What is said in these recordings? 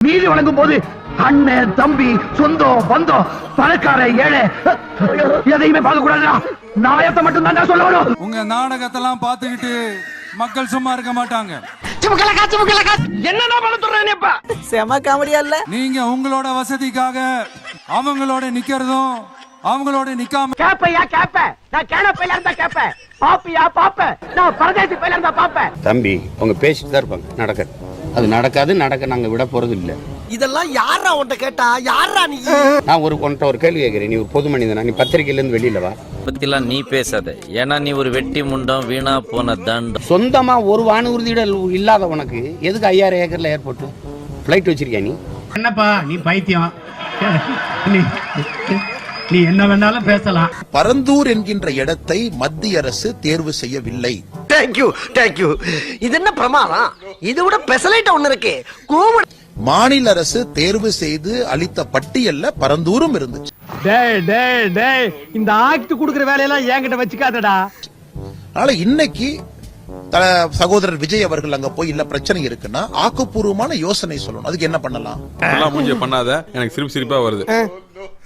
நீதி வழங்கும் போது அண்ணன் தம்பி சொந்தம் பந்தம் பணக்கார ஏழை எதையுமே பார்க்க கூடாதுடா நாயத்தை மட்டும் தான் சொல்ல வரும் உங்க நாடகத்தெல்லாம் பார்த்துக்கிட்டு மக்கள் சும்மா இருக்க மாட்டாங்க. நீங்க உங்களோட வசதிக்காக அவங்களோட நிக்கிறதும் அவங்களோட நிக்காம கேப்பையா கேப்ப? நான் கேனப்பையில இருந்தா கேப்பேன் பாப்பியா பாப்ப. நான் பரதேசி பையில இருந்தா பாப்பேன் தம்பி அவங்க பேசிட்டு தான் இருப்பாங்க. நடக்காது அது நடக்காது நடக்க நாங்க விட போறது இல்ல. இதெல்லாம் யாரா உன்ட்ட கேட்டா? யாரா நீ? நான் ஒரு உன்கிட்ட ஒரு கேள்வி கேட்கிறேன் நீ ஒரு பொது மனிதனா? நீ பத்திரிகையில இருந்து வெளியில வா. பத்திலாம் நீ பேசாத. ஏன்னா நீ ஒரு வெட்டி முண்டம் வீணா போன தண்டம். சொந்தமா ஒரு வானூர்தியிடல் இல்லாத உனக்கு எதுக்கு ஐயாயிரம் ஏக்கர்ல ஏற்பட்டு? ஃபிளைட் வச்சிருக்கியா நீ? என்னப்பா நீ பைத்தியம்? நீ நீ என்ன வேணாலும் பேசலாம். பரந்தூர் என்கின்ற இடத்தை மத்திய அரசு தேர்வு செய்யவில்லை. தேங்க்யூ தேங்க்யூ இது என்ன பிரமாதம்? இது விட பெசலைட் ஒண்ணு இருக்கு. கோவம் மாநில அரசு தேர்வு செய்து அளித்த பட்டியல்ல பரந்தூரும் இருந்துச்சு. டேய் டேய் டேய் இந்த ஆக்ட் குடுக்குற வேலையெல்லாம் என்கிட்ட வச்சுக்காதடா. அதனால இன்னைக்கு சகோதரர் விஜய் அவர்கள் அங்க போய் இல்ல பிரச்சனை இருக்குன்னா ஆக்கப்பூர்வமான யோசனை சொல்லணும். அதுக்கு என்ன பண்ணலாம்? எல்லாம் மூஞ்சிய பண்ணாத எனக்கு சிரிப்பு சிரிப்பா வருது.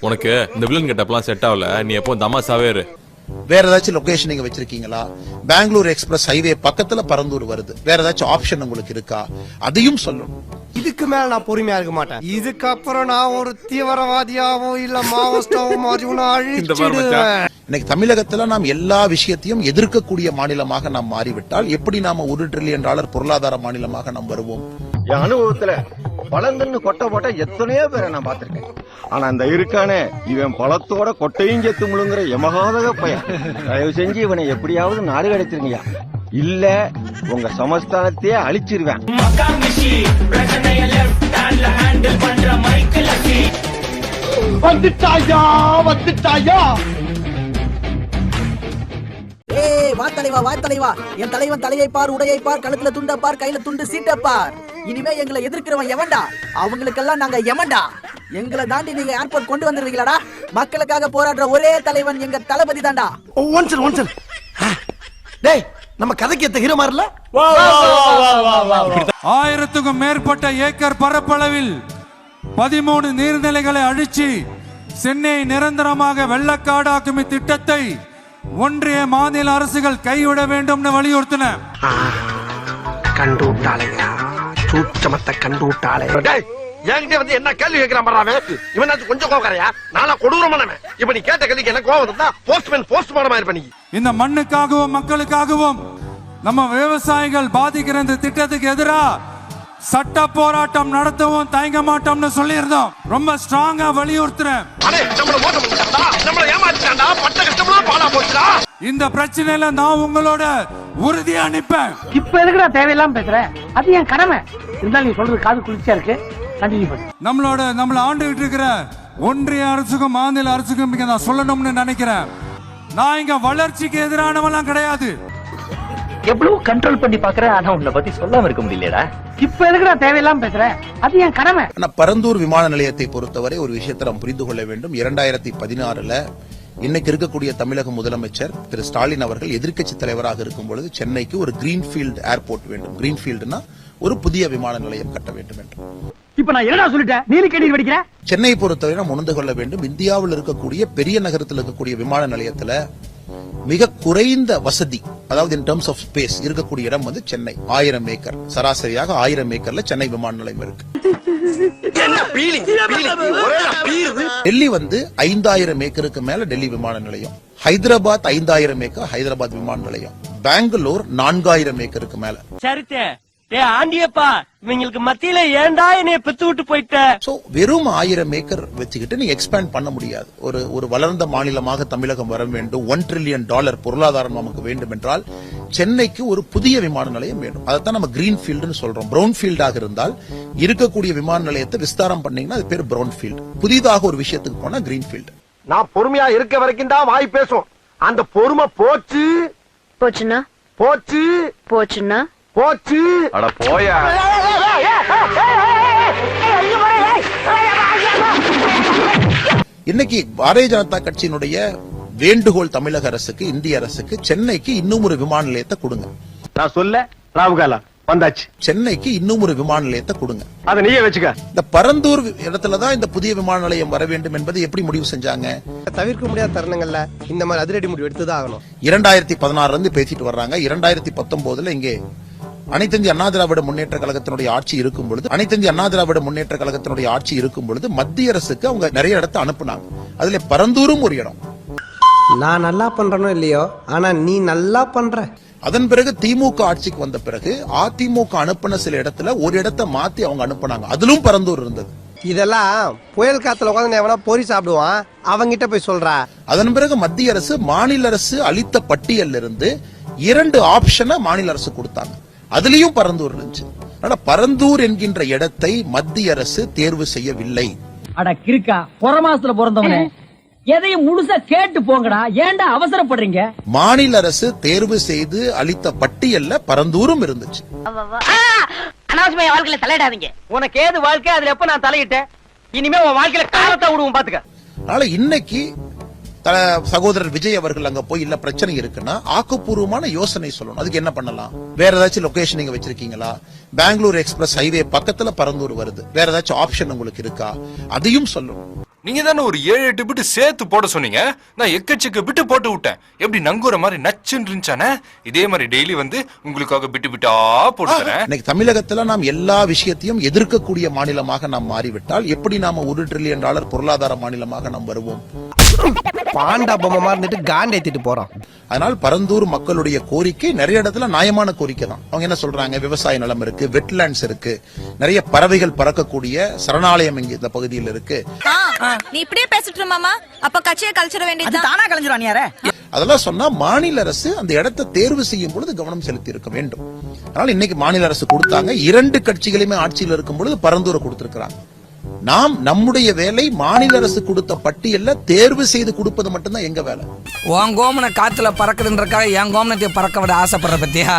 உனக்கு இந்த வில்லன் கெட்டப்லாம் செட் ஆகல நீ எப்போ தமாசாவே இரு. வேற ஏதாச்சும் லொகேஷன் நீங்க வச்சிருக்கீங்களா? பெங்களூர் எக்ஸ்பிரஸ் ஹைவே பக்கத்துல பரந்தூர் வருது. வேற ஏதாச்சும் ஆப்ஷன் உங்களுக்கு இருக்கா? அதையும் சொல்லணும். இதுக்கு மேல நான் பொறுமையா இருக்க மாட்டேன். இதுக்கப்புறம் நான் ஒரு தீவிரவாதியாவோ இல்ல மாவோஸ்டாவோ மாதிரி. அழிச்சிடுவேன். இன்னைக்கு தமிழகத்துல நாம் எல்லா விஷயத்தையும் எதிர்க்கக்கூடிய மாநிலமாக நாம் மாறிவிட்டால் எப்படி நாம ஒரு ட்ரில்லியன் டாலர் பொருளாதார மாநிலமாக நாம் வருவோம்? என் அனுபவத்துல பழங்கன்னு கொட்டை போட்ட எத்தனையோ பேரை நான் பார்த்திருக்கேன். ஆனா அந்த இருக்கானே இவன் பழத்தோட கொட்டையும் செத்து முழுங்குற எமகாதக பையன். தயவு செஞ்சு இவனை எப்படியாவது நாடு கிடைச்சிருங்கய்யா இல்ல உங்க சமஸ்தானத்தையே அழிச்சிருவேன். வந்துட்டாயா வந்துட்டாயா? ஏய் வா தலைவா வா தலைவா. என் தலைவன் தலையை பார் உடையை பார் கழுத்துல துண்ட பார் கையில துண்டு சீட்ட பார். இனிமே எங்களை எதிர்க்கிறவன் எவன்டா? அவங்களுக்கெல்லாம் நாங்க எவன்டா எங்களை தாண்டி நீங்க ஏர்போர்ட் கொண்டு வந்துருவீங்களாடா மக்களுக்காக போராடுற ஒரே தலைவன் எங்க தளபதி தான்டா. ஒன்சல் ஒன்சல் டேய் நம்ம கதைக்கு ஏத்த ஹீரோ மாறல ஆயிரத்துக்கும் மேற்பட்ட ஏக்கர் பரப்பளவில் பதிமூணு நீர்நிலைகளை அழிச்சு சென்னை நிரந்தரமாக வெள்ளக்காடாக்கும் இத்திட்டத்தை ஒன்றிய மாநில அரசுகள் கைவிட வேண்டும்னு வலியுறுத்தின. கண்டு விட்டாளையா சூச்சமத்தை கண்டு விட்டாளே என்கிட்ட வந்து என்ன கேள்வி கேட்கிறான் பண்றாமே இவனாச்சும் கொஞ்சம் கோவக்காரையா? நானா கொடூரமானவன் இப்ப நீ கேட்ட கேள்விக்கு என்ன கோவம் இருந்தா போஸ்ட்மேன் போஸ்ட்மார்டமா இருப்ப நீ. இந்த மண்ணுக்காகவும் மக்களுக்காகவும் நம்ம விவசாயிகள் பாதிக்கிற இந்த திட்டத்துக்கு எதிரா சட்ட போராட்டம் நடத்தவும் தயங்க மாட்டோம்னு சொல்லியிருந்தோம். ரொம்ப ஸ்ட்ராங்கா வலியுறுத்துறேன். இந்த பிரச்சனையில நான் உங்களோட உறுதியா நிப்பேன். இப்ப எதுக்குடா தேவையில்லாம பேசுற? அது என் கடமை. இருந்தாலும் நீ சொல்றது காது குளிர்ச்சியா இருக்கு. நம்மளோட நம்மள ஆண்டுகிட்டு இருக்கிற ஒன்றிய அரசுக்கும் மாநில அரசுக்கும் இங்க நான் சொல்லணும்னு நினைக்கிறேன். நான் இங்க வளர்ச்சிக்கு எதிரானவெல்லாம் கிடையாது. எவ்வளவு கண்ட்ரோல் பண்ணி பாக்குறேன் ஆனா உன்னை பத்தி சொல்லாம இருக்க முடியலடா இப்ப எதுக்குடா தேவையில்லாம பேசுற? அது என் கடமை. ஆனா பரந்தூர் விமான நிலையத்தை பொறுத்தவரை ஒரு விஷயத்தை நாம் புரிந்து கொள்ள வேண்டும். இரண்டாயிரத்தி பதினாறுல இன்னைக்கு இருக்கக்கூடிய தமிழக முதலமைச்சர் திரு ஸ்டாலின் அவர்கள் எதிர்க்கட்சி தலைவராக இருக்கும் பொழுது சென்னைக்கு ஒரு கிரீன்ஃபீல்டு ஏர்போர்ட் வேண்டும். கிரீன்ஃபீல்டுனா ஒரு புதிய விமான நிலையம் கட்ட வேண்டும் என்று. இப்ப நான் என்னடா சொல்லிட்டேன்? நீலி கேடி படிக்கிற சென்னை பொறுத்தவரை நாம் உணர்ந்து கொள்ள வேண்டும் இந்தியாவில் இருக்கக்கூடிய பெரிய நகரத்தில் இருக்கக்கூடிய விமான நிலையத்துல மிக குறைந்த வசதி அதாவது இன் டர்ம்ஸ் ஆஃப் ஸ்பேஸ் இருக்கக்கூடிய இடம் வந்து சென்னை. ஆயிரம் ஏக்கர். சராசரியாக ஆயிரம் ஏக்கர்ல சென்னை விமான நிலையம் இருக்கு. என்ன பீலிங் ஒரே பீருது டெல்லி வந்து ஐந்தாயிரம் ஏக்கருக்கு மேல டெல்லி விமான நிலையம். ஹைதராபாத் ஐந்தாயிரம் ஏக்கர் ஹைதராபாத் விமான நிலையம். பெங்களூர் நான்காயிரம் ஏக்கருக்கு மேல. சரித்தே. டே ஆண்டியப்பா இவங்களுக்கு மத்தியில ஏன்டா என்னைய பெத்து விட்டு போயிட்ட? சோ வெறும் ஆயிரம் ஏக்கர் வச்சுக்கிட்டு நீ எக்ஸ்பேண்ட் பண்ண முடியாது. ஒரு ஒரு வளர்ந்த மாநிலமாக தமிழகம் வர வேண்டும். ஒன் ட்ரில்லியன் டாலர் பொருளாதாரம் நமக்கு வேண்டும் என்றால் சென்னைக்கு ஒரு புதிய விமான நிலையம் வேண்டும். அதைத்தான் நம்ம கிரீன் ஃபீல்டுன்னு சொல்றோம். பிரவுன் ஃபீல்டாக இருந்தால் இருக்கக்கூடிய விமான நிலையத்தை விஸ்தாரம் பண்ணீங்கன்னா அது பேர் பிரவுன் ஃபீல்டு புதிதாக ஒரு விஷயத்துக்கு போனா கிரீன் ஃபீல்டு நான் பொறுமையா இருக்க வரைக்கும் தான் வாய் பேசும். அந்த பொறுமை போச்சு. போச்சுன்னா? போச்சு. போச்சுன்னா? போச்சு அட போயா இன்னைக்கு பாரதிய ஜனதா கட்சியினுடைய வேண்டுகோள் தமிழக அரசுக்கு இந்திய அரசுக்கு சென்னைக்கு இன்னும் ஒரு விமான நிலையத்தை கொடுங்க நான் சொல்ல ராவுகாலா வந்தாச்சு சென்னைக்கு இன்னும் ஒரு விமான நிலையத்தை கொடுங்க அதை நீயே வச்சுக்க இந்த பரந்தூர் இடத்துலதான் இந்த புதிய விமான நிலையம் வர வேண்டும் என்பதை எப்படி முடிவு செஞ்சாங்க தவிர்க்க முடியாத தருணங்கள்ல இந்த மாதிரி அதிரடி முடிவு எடுத்துதான் ஆகணும் இரண்டாயிரத்தி பதினாறுல இருந்து பேசிட்டு வர்றாங்க இரண்டாயிரத்தி பத்தொன்பதுல இங்கே அனைத்திந்திய அண்ணா திராவிட முன்னேற்ற கழகத்தினுடைய ஆட்சி இருக்கும் பொழுது அனைத்திந்திய அண்ணா திராவிட முன்னேற்ற கழகத்தினுடைய ஆட்சி இருக்கும் பொழுது மத்திய அரசுக்கு அவங்க நிறைய இடத்தை அனுப்புனாங்க. அதுல பரந்தூரும் ஒரு இடம். நான் நல்லா பண்றனோ இல்லையோ? ஆனா நீ நல்லா பண்ற. அதன் பிறகு திமுக ஆட்சிக்கு வந்த பிறகு அதிமுக அனுப்பின சில இடத்துல ஒரு இடத்தை மாத்தி அவங்க அனுப்புனாங்க. அதிலும் பரந்தூர் இருந்தது. இதெல்லாம் புயல் காத்துல உட்காந்து எவனா பொறி சாப்பிடுவான் அவங்கிட்ட போய் சொல்றா. அதன் பிறகு மத்திய அரசு மாநில அரசு அளித்த பட்டியல்ல இருந்து இரண்டு ஆப்ஷனை மாநில அரசு கொடுத்தாங்க. அதுலயும் பரந்தூர் இருந்துச்சு. ஆனா பரந்தூர் என்கின்ற இடத்தை மத்திய அரசு தேர்வு செய்யவில்லை. அட கிறுக்கா புற மாசத்துல பிறந்தவனே. எதையும் முழுசா கேட்டு போங்கடா. ஏன்டா அவசரப்படுறீங்க? மாநில அரசு தேர்வு செய்து அளித்த பட்டியல்ல பரந்தூரும் இருந்துச்சு. அனாவசியமா என் வாழ்க்கையில தலையிடாதீங்க. உனக்கு ஏது வாழ்க்கை அதுல எப்ப நான் தலையிட்டேன்? இனிமே உன் வாழ்க்கையில காலத்தை விடுவோம் பாத்துக்க. அதனால இன்னைக்கு சகோதரர் விஜய் அவர்கள் அங்க போய் இல்ல பிரச்சனை இருக்குன்னா ஆக்கப்பூர்வமான யோசனை சொல்லணும். அதுக்கு என்ன பண்ணலாம்? வேற ஏதாச்சும் லொகேஷன் நீங்க வச்சிருக்கீங்களா? பெங்களூர் எக்ஸ்பிரஸ் ஹைவே பக்கத்துல பரந்தூர் வருது. வேற ஏதாச்சும் ஆப்ஷன் உங்களுக்கு இருக்கா? அதையும் சொல்லணும். நீங்க தானே ஒரு ஏழு எட்டு பிட்டு சேர்த்து போட சொன்னீங்க. நான் எக்கச்சக்க பிட்டு போட்டு விட்டேன். எப்படி நங்குற மாதிரி நச்சுன்னு இருந்துச்சானே? இதே மாதிரி டெய்லி வந்து உங்களுக்காக பிட்டு பிட்டா போட்டு தரேன். இன்னைக்கு தமிழகத்துல நாம் எல்லா விஷயத்தையும் எதிர்க்கக்கூடிய மாநிலமாக நாம் மாறிவிட்டால் எப்படி நாம ஒரு ட்ரில்லியன் டாலர் பொருளாதார மாநிலமாக நாம் வருவோம்? பாண்டா பொம்மை இருந்துட்டு காண்ட ஏத்திட்டு போறான். அதனால் பரந்தூர் மக்களுடைய கோரிக்கை நிறைய இடத்துல நியாயமான கோரிக்கை தான். அவங்க என்ன சொல்றாங்க? விவசாய நிலம் இருக்கு வெட்லேண்ட்ஸ் இருக்கு நிறைய பறவைகள் பறக்கக்கூடிய சரணாலயம் இங்க இந்த பகுதியில் இருக்கு. நீ இப்படியே பேசிட்டு மாமா. அப்ப கட்சியை கழிச்சிட வேண்டியது தானா. கலைஞ்சிரும் யார அதெல்லாம் சொன்னா மாநில அரசு அந்த இடத்தை தேர்வு செய்யும் பொழுது கவனம் செலுத்தி இருக்க வேண்டும். அதனால இன்னைக்கு மாநில அரசு கொடுத்தாங்க. இரண்டு கட்சிகளுமே ஆட்சியில் இருக்கும் பொழுது பரந்தூரை கொடுத்திருக்கிறாங்க. நாம் நம்முடைய வேலை மாநில அரசு கொடுத்த பட்டியல்ல தேர்வு செய்து கொடுப்பது மட்டும்தான் எங்க வேலை. உன் கோமனை காத்துல பறக்குதுன்றக்காக என் கோமனத்தை பறக்க விட ஆசைப்படுற பத்தியா?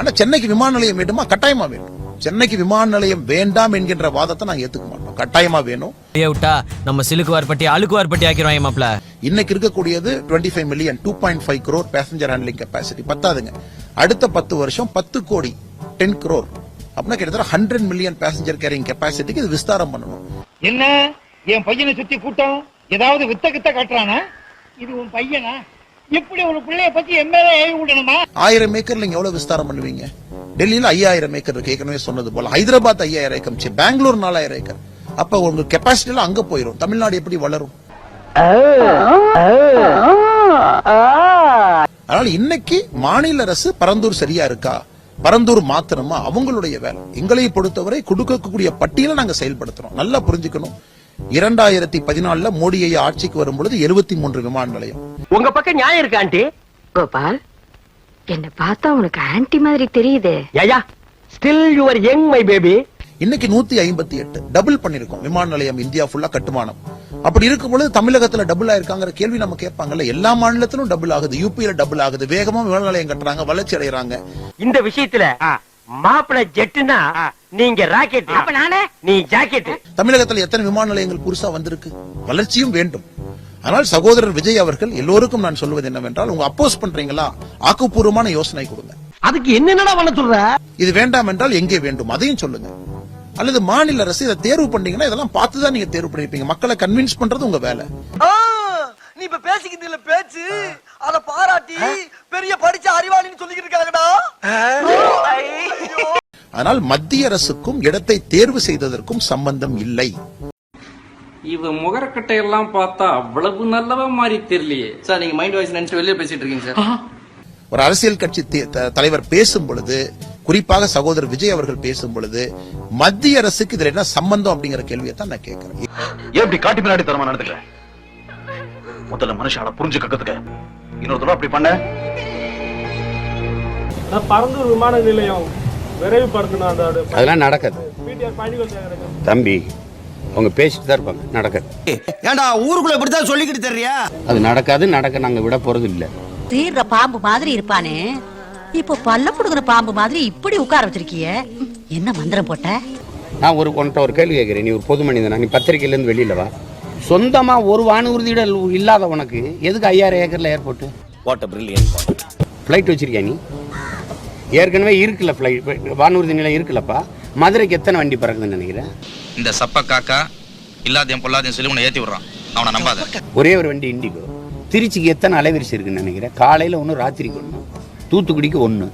ஆனா சென்னைக்கு விமான நிலையம் வேண்டுமா? கட்டாயமா வேணும் சென்னைக்கு விமான நிலையம் வேண்டாம் என்கின்ற வாதத்தை நாங்க ஏத்துக்க மாட்டோம். கட்டாயமா வேணும். விட்டா நம்ம சிலுக்குவார் பட்டி அழுக்குவார் பட்டி ஆக்கிடுவாங்க மாப்ள இன்னைக்கு இருக்கக்கூடியது 25 five million two point five crore passenger handling capacity பத்தாதுங்க. அடுத்த பத்து வருஷம் பத்து கோடி டென் crore. அப்படின்னா கிட்டத்தட்ட ஹண்ட்ரட் மில்லியன் பேசஞ்சர் கேரிங் கெப்பாசிட்டிக்கு இது விஸ்தாரம் பண்ணணும். என்ன? என் பையனை சுத்தி கூட்டம்? ஏதாவது வித்த கித்த காட்டுறானா? இது உன் பையனா? இப்படி ஒரு பிள்ளைய பத்தி எம்எல்ஏ ஏவி விடணுமா? ஆயிரம் ஏக்கர்ல நீங்க எவ்வளவு விஸ்தாரம் பண்ணுவீங்க? டெல்லியில ஐயாயிரம் ஏக்கர் இருக்கு. ஏற்கனவே சொன்னது போல. ஹைதராபாத் ஐயாயிரம் ஏக்கர் சரி, பெங்களூர் நாலாயிரம் ஏக்கர் அப்ப உங்க கெப்பாசிட்டி எல்லாம் அங்க போயிடும் தமிழ்நாடு எப்படி வளரும்? அதனால இன்னைக்கு மாநில அரசு பரந்தூர் சரியா இருக்கா? பரந்தூர் மாத்தணுமா அவங்களுடைய வேலை. எங்களை பொறுத்தவரை கொடுக்கக்கூடிய பட்டியலை நாங்க செயல்படுத்துறோம். நல்லா புரிஞ்சுக்கணும். இரண்டாயிரத்தி பதினாலுல மோடி ஐயா ஆட்சிக்கு வரும் பொழுது எழுபத்தி மூன்று விமான நிலையம். உங்க பக்கம் நியாயம் இருக்கு ஆண்டி. கோபால் என்ன பார்த்தா உனக்கு ஆன்டி மாதிரி தெரியுதே. Yeah still your young my baby இன்னைக்கு நூத்தி ஐம்பத்தி எட்டு. டபுள் பண்ணிருக்கோம். விமான நிலையம் இந்தியா ஃபுல்லா கட்டுமானம். அப்படி இருக்கும் பொழுது தமிழகத்துல டபுள் ஆயிருக்காங்கிற கேள்வி நம்ம கேட்பாங்கல்ல. எல்லா மாநிலத்திலும் டபுள் ஆகுது. யூபியில டபுள் ஆகுது. வேகமா விமான நிலையம் கட்டுறாங்க வளர்ச்சி அடைகிறாங்க இந்த விஷயத்துல மாப்பிள ஜெட்டுனா நீங்க ராக்கெட். அப்ப நானே? நீ ஜாக்கெட். தமிழகத்துல எத்தனை விமான நிலையங்கள் புதுசா வந்திருக்கு? வளர்ச்சியும் வேண்டும். ஆனால் சகோதரர் விஜய் அவர்கள் எல்லோருக்கும் நான் சொல்வது என்னவென்றால் உங்க அப்போஸ் பண்றீங்களா? ஆக்கப்பூர்வமான யோசனை கொடுங்க. அதுக்கு என்னென்னடா சொல்ற? இது வேண்டாம் என்றால் எங்கே வேண்டும்? அதையும் சொல்லுங்க. அல்லது மாநில அரசு இதை தேர்வு பண்ணீங்கன்னா இதெல்லாம் பார்த்து தான் நீங்க தேர்வு பண்ணிருப்பீங்க. மக்களை கன்வின்ஸ் பண்றது உங்க வேலை. நீ இப்ப பேசிக்கிட்டு இல்ல பேச்சு அத பாராட்டி பெரிய படிச்ச அறிவாளின்னு சொல்லிக்கிட்டு இருக்காங்கடா. ஆனால் மத்திய அரசுக்கும் இடத்தை தேர்வு செய்ததற்கும் சம்பந்தம் இல்லை. இவ முகரக்கட்டை எல்லாம் பார்த்தா அவ்வளவு நல்லவா மாதிரி தெரியலையே. சார் நீங்க மைண்ட் வாய்ஸ் நினைச்சு வெளியே பேசிட்டு இருக்கீங்க சார். ஒரு அரசியல் கட்சி தலைவர் பேசும் பொழுது குறிப்பாக சகோதரர் விஜய் அவர்கள் பேசும் பொழுது மத்திய அரசுக்கு இதுல என்ன சம்பந்தம் அப்படிங்கிற கேள்வியை தான் நான் கேட்கிறேன். ஏன் இப்படி காட்டி பின்னாடி தரமா நடந்துக்கிற முதல்ல மனுஷால புரிஞ்சு கக்கத்துக்க இன்னொரு தடவை அப்படி பண்ண. பரந்தூர் விமான நிலையம் விரைவுபடுத்தணும் அந்த அதெல்லாம் நடக்காது. தம்பி அவங்க பேசிட்டு தான் இருப்பாங்க. நடக்காது. ஏண்டா ஊருக்குள்ள இப்படித்தான் சொல்லிக்கிட்டு தெரியா அது நடக்காது நடக்க நாங்க விட போறது இல்ல. தீர்ற பாம்பு மாதிரி இருப்பானே. இப்போ பல்ல புடுங்குற பாம்பு மாதிரி இப்படி உட்கார வச்சிருக்கிய? என்ன மந்திரம் போட்ட? நான் ஒரு உன்கிட்ட ஒரு கேள்வி கேட்கிறேன். நீ ஒரு பொது மனிதனா? நீ பத்திரிகையில இருந்து வெளியில வா. சொந்தமா ஒரு வானூர்தியிட இல்லாத உனக்கு எதுக்கு ஐயாயிரம் ஏக்கர்ல ஏர்போர்ட் வாட் பிரில்லியன் ஃப்ளைட் வச்சிருக்கியா நீ? ஏற்கனவே இருக்குல்ல ஃப்ளைட் வானூர்தி நிலையம் இருக்குல்லப்பா. மதுரைக்கு எத்தனை வண்டி பறக்குதுன்னு நினைக்கிறேன் இந்த சப்ப காக்கா இல்லாதையும் பொல்லாதையும் சொல்லி உன்னை ஏத்தி விடுறான். அவனை நம்பாத. ஒரே ஒரு வண்டி இண்டிகோ. திருச்சிக்கு எத்தனை அலைவரிசை இருக்குன்னு நினைக்கிறேன் காலையில் ஒன்று ராத்திரிக்கு ஒன்று தூத்துக்குடிக்கு ஒன்று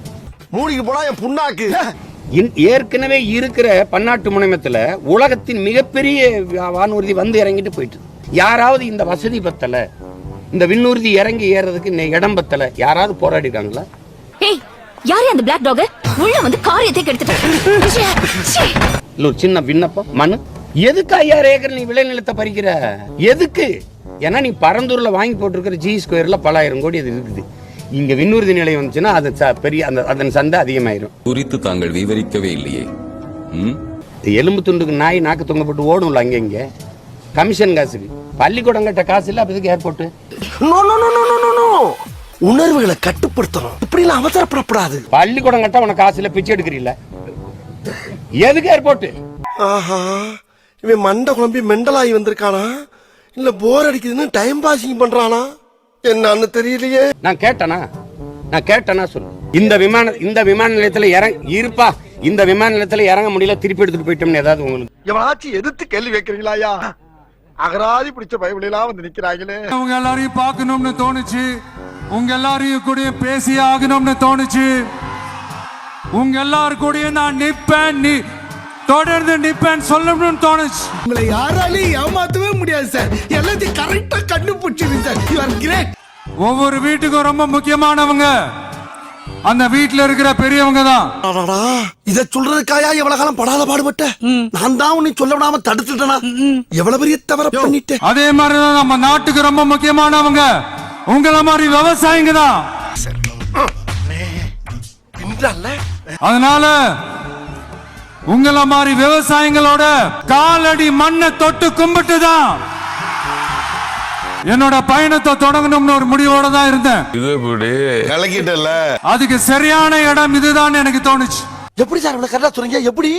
மூடிக்கு போனா என் புண்ணாக்கு. ஏற்கனவே இருக்கிற பன்னாட்டு முனையத்துல உலகத்தின் மிகப்பெரிய வானூர்தி வந்து இறங்கிட்டு போயிட்டு. யாராவது இந்த வசதி பத்தல. இந்த விண்ணூர்தி இறங்கி ஏறதுக்கு இடம் பத்தல. யாராவது போராடி இருக்காங்களா யாரு அந்த பிளாக் டாக் உள்ள வந்து காரியத்தை கெடுத்துட்டு. இல்ல ஒரு சின்ன விண்ணப்பம். மனு. எதுக்கு ஐயாயிரம் ஏக்கர் நீ விளைநிலத்தை பறிக்கிற? எதுக்கு? ஏன்னா நீ பரந்தூர்ல வாங்கி போட்டிருக்கிற ஜி ஸ்கொயர்ல பல ஆயிரம் கோடி அது இருக்குது. இங்க விண்ணூர்தி நிலையம் வந்துச்சுன்னா அது ச- பெரிய அந்த அதன் சந்தை அதிகமாயிரும். குறித்து தாங்கள் விவரிக்கவே இல்லையே. ம்? எலும்பு துண்டுக்கு நாய் நாக்கு தொங்க போட்டு ஓடும்ல அங்க இங்க. கமிஷன் காசுக்கு. பள்ளிக்கூடம் கட்ட காசு இல்ல அப்ப airport no no no no no no உணர்வுகளை கட்டுப்படுத்தணும். இப்படி எல்லாம் அவசரப்படக்கூடாது பள்ளிக்கூடம் கட்ட உனக்கு காசு இல்ல பிச்சை எடுக்கிறீல்ல. எதுக்கு ஏர்போர்ட் ஆஹா இவன் மண்டை குழம்பி மெண்டலாகி வந்திருக்கானா? இல்ல போர் அடிக்குதுன்னு டைம் பாசிங் பண்றானா? என்னன்னு தெரியலையே. நான் கேட்டனா? நான் கேட்டனா சொல்லு. இந்த விமான இந்த விமான நிலையத்துல இறங்க இருப்பா. இந்த விமான நிலையத்துல இறங்க முடியல திருப்பி எடுத்துட்டு போயிட்டோம்னு ஏதாவது உங்களுக்கு எவனாச்சும் எதிர்த்து கேள்வி வைக்கிறீங்களாயா அகராதி பிடிச்ச பைபிளெல்லாம் வந்து நிக்கிறாங்களே. உங்க எல்லாரையும் பார்க்கணும்னு தோணுச்சு. உங்க எல்லாரையும் கூட பேசி ஆகணும்னு தோணுச்சு. உங்க எல்லாரு கூடயும் நான் நிப்பேன். நீ தொடர்ந்து நிப்பேன் சொல்லணும்னு தோணுச்சு. உங்களை யாராலையும் ஏமாத்தவே முடியாது சார். எல்லாத்தையும் கரெக்டா கண்டுபிடிச்சிருங்க சார். யூ ஆர் கிரேட் ஒவ்வொரு வீட்டுக்கும் ரொம்ப முக்கியமானவங்க அந்த வீட்டுல இருக்கிற பெரியவங்க தான். இத சொல்றதுக்காயா எவ்வளவு காலம் படாத பாடுபட்ட? நான் தான் உன்னை சொல்ல விடாம தடுத்துட்டனா? எவ்வளவு பெரிய தவற பண்ணிட்டேன்? அதே மாதிரிதான் நம்ம நாட்டுக்கு ரொம்ப முக்கியமானவங்க. உங்கள மாதிரி விவசாயிங்க தான். அதனால உங்கள மாதிரி விவசாயிகளோட காலடி மண்ணை தொட்டு கும்பிட்டு தான் என்னோட பயணத்தை தொடங்கணும்னு ஒரு முடிவோட தான் இருந்தேன். இது இப்படி. கலக்கிட்டல அதுக்கு சரியான இடம் இதுதான் எனக்கு தோணுச்சு. எப்படி சார் இவ்வளவு கரெக்டா சொல்றீங்க எப்படி?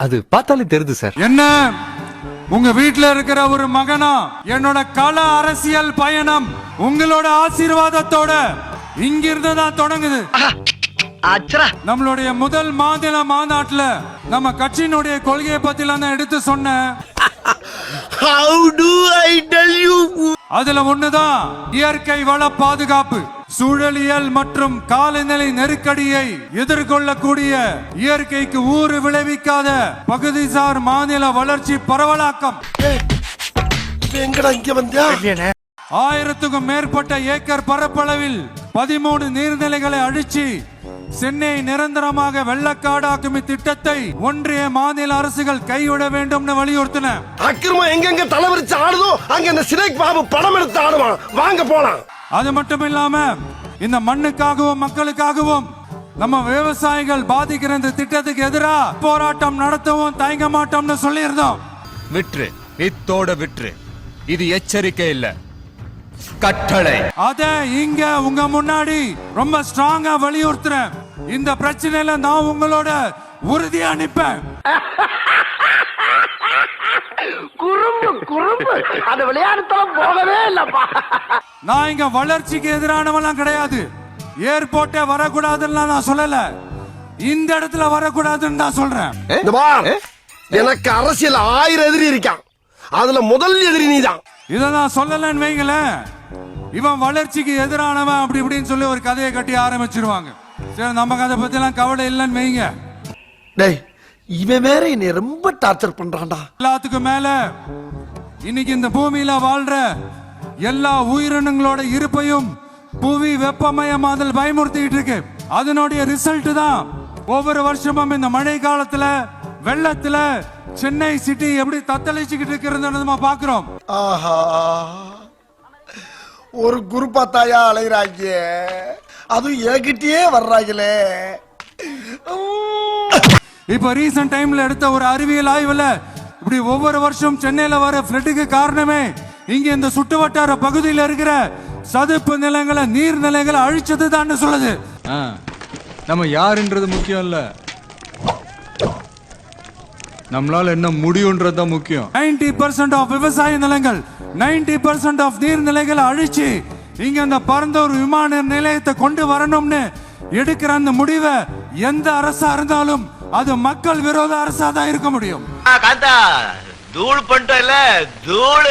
அது பார்த்தாலே தெரியுது சார். என்ன? உங்க வீட்ல இருக்கிற ஒரு மகனா? என்னோட கல அரசியல் பயணம் உங்களோட ஆசீர்வாதத்தோட இங்கிருந்து தான் தொடங்குது நம்மளுடைய முதல் மாநில மாநாட்டுல நம்ம கட்சியினுடைய கொள்கையை பத்தி எடுத்து சொன்னேன். How to I tell you அதுல ஒண்ணுதான் இயற்கை வள பாதுகாப்பு. சூழலியல் மற்றும் காலநிலை நெருக்கடியை எதிர்கொள்ளக்கூடிய இயற்கைக்கு ஊறு விளைவிக்காத பகுதிசார் மாநில வளர்ச்சி பரவலாக்கம். ஆயிரத்துக்கும் மேற்பட்ட ஏக்கர் பரப்பளவில் பதிமூணு நீர்நிலைகளை அழிச்சு சென்னை நிரந்தரமாக வெள்ளக்காடாக்கும் இத்திட்டத்தை ஒன்றிய மாநில அரசுகள் கைவிட வேண்டும்னு வலியுறுத்தின. அக்கிரமம் எங்கெங்க தலைவரிச்சு ஆடுதோ அங்க இந்த சினைக் பாபு படம் எடுத்து ஆடுவான். வாங்க போலாம். அது மட்டும் இல்லாம இந்த மண்ணுக்காகவும் மக்களுக்காகவும் நம்ம விவசாயிகள் பாதிக்கிற இந்த திட்டத்துக்கு எதிரா போராட்டம் நடத்தவும் தயங்க மாட்டோம்னு சொல்லியிருந்தோம். விட்டுரு இத்தோட விட்டுரு இது எச்சரிக்கை இல்ல. கட்டளை. அத இங்க உங்க முன்னாடி ரொம்ப ஸ்ட்ராங்கா வலியுறுத்துறேன். இந்த பிரச்சனையில நான் உங்களோட உறுதியா நிப்பேன். குறும்பு குறும்பு. அந்த விளையாட்டுத்தனம் போகவே இல்லப்பா. நான் இங்க வளர்ச்சிக்கு எதிரானவெல்லாம் கிடையாது. ஏர்போர்ட்டே வரக்கூடாதுன்னு நான் சொல்லல. இந்த இடத்துல வரக்கூடாதுன்னு தான் சொல்றேன். எனக்கு அரசியல் ஆயிரம் எதிரி இருக்கான். அதுல முதல் எதிரி நீதான். இதை நான் சொல்லலன்னு வைங்களேன். இவன் வளர்ச்சிக்கு எதிரானவன் அப்படி இப்படின்னு சொல்லி ஒரு கதையை கட்டி ஆரம்பிச்சிருவாங்க. சரி நமக்கு அதை பத்தி எல்லாம் கவலை இல்லைன்னு வைங்க. டேய் இவன் வேற என்னை ரொம்ப டார்ச்சர் பண்றான்டா. எல்லாத்துக்கும் மேல இன்னைக்கு இந்த பூமியில வாழ்ற எல்லா உயிரினங்களோட இருப்பையும் புவி வெப்பமயமாதல் பயமுறுத்திட்டு இருக்கு. அதனுடைய ரிசல்ட் தான் ஒவ்வொரு வருஷமும் இந்த மழை காலத்துல வெள்ளத்துல சென்னை சிட்டி எப்படி தத்தளிச்சுக்கிட்டு இருக்கிறது நம்ம பாக்குறோம் ஆஹா. ஒரு குருப்பா தாயா அலைகிறாங்க அதுவும் என்கிட்டயே வர்றாங்களே இப்ப ரீசன்ட் டைம்ல எடுத்த ஒரு அறிவியல் ஆய்வுல இப்படி ஒவ்வொரு வருஷம் சென்னையில வர ஃப்ளட்டுக்கு காரணமே இங்க இந்த சுற்றுவட்டார பகுதியில் இருக்கிற சதுப்பு நிலங்களை நீர் நிலைகளை அழிச்சது தான் சொல்லுது நம்ம யாருன்றது முக்கியம் இல்ல. நம்மளால என்ன முடியும்ன்றது தான் முக்கியம். நைன்டி பர்சன்ட் ஆஃப் விவசாய நிலங்கள் நைன்டி பர்சன்ட் ஆஃப் நீர்நிலைகளை அழிச்சு இங்க அந்த பரந்தூர் விமான நிலையத்தை கொண்டு வரணும்னு எடுக்கிற அந்த முடிவை எந்த அரசா இருந்தாலும் அது மக்கள் விரோத அரசா தான் இருக்க முடியும். காந்தா தூள் பண்ணிட்டல தூள்.